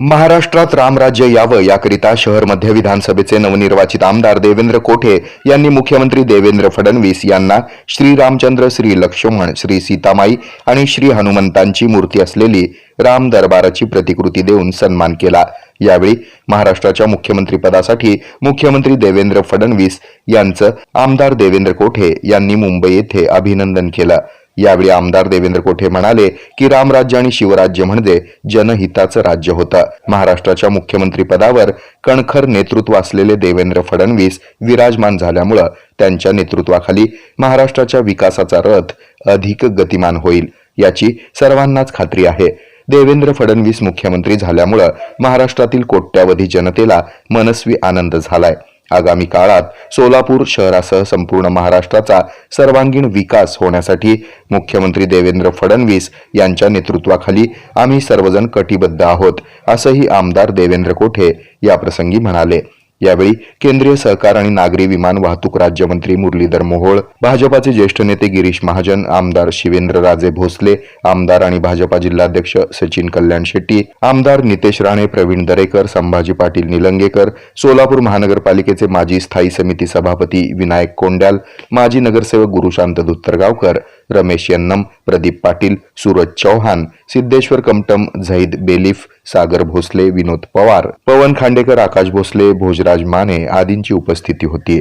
महाराष्ट्रात रामराज्य यावं याकरिता शहर मध्य विधानसभेचे नवनिर्वाचित आमदार देवेंद्र कोठे यांनी मुख्यमंत्री देवेंद्र फडणवीस यांना श्री रामचंद्र श्री लक्ष्मण श्री सीतामाई आणि श्री हनुमंतांची मूर्ती असलेली राम दरबाराची प्रतिकृती देऊन सन्मान केला. यावेळी महाराष्ट्राच्या मुख्यमंत्रीपदासाठी मुख्यमंत्री देवेंद्र फडणवीस यांचं आमदार देवेंद्र कोठे यांनी मुंबई येथे अभिनंदन केलं. यावेळी आमदार देवेंद्र कोठे म्हणाले की रामराज्य आणि शिवराज्य म्हणजे जनहिताचं राज्य होतं. महाराष्ट्राच्या मुख्यमंत्री पदावर कणखर नेतृत्व असलेले देवेंद्र फडणवीस विराजमान झाल्यामुळं त्यांच्या नेतृत्वाखाली महाराष्ट्राच्या विकासाचा रथ अधिक गतिमान होईल याची सर्वांनाच खात्री आहे. देवेंद्र फडणवीस मुख्यमंत्री झाल्यामुळं महाराष्ट्रातील कोट्यावधी जनतेला मनस्वी आनंद झालाय. आगामी काळात सोलापूर शहरासह संपूर्ण महाराष्ट्राचा सर्वांगीण विकास होण्यासाठी मुख्यमंत्री देवेंद्र फडणवीस यांच्या नेतृत्वाखाली आम्ही सर्वजण कटिबद्ध आहोत असंही आमदार देवेंद्र कोठे याप्रसंगी म्हणाले. यावेळी केंद्रीय सहकार आणि नागरी विमान वाहतूक राज्यमंत्री मुरलीधर मोहोळ भाजपाचे ज्येष्ठ नेते गिरीश महाजन आमदार शिवेंद्रराजे भोसले आमदार आणि भाजपा जिल्हाध्यक्ष सचिन कल्याण शेट्टी आमदार नितेश राणे प्रवीण दरेकर संभाजी पाटील निलंगेकर सोलापूर महानगरपालिकेचे माजी स्थायी समिती सभापती विनायक कोंड्याल माजी नगरसेवक गुरुशांत दुत्तरगावकर रमेश यन्नम प्रदीप पाटील सूरज चौहान सिद्धेश्वर कमटम झैद बेलिफ सागर भोसले विनोद पवार पवन खांडेकर आकाश भोसले भोजराज माने आदींची उपस्थिती होती.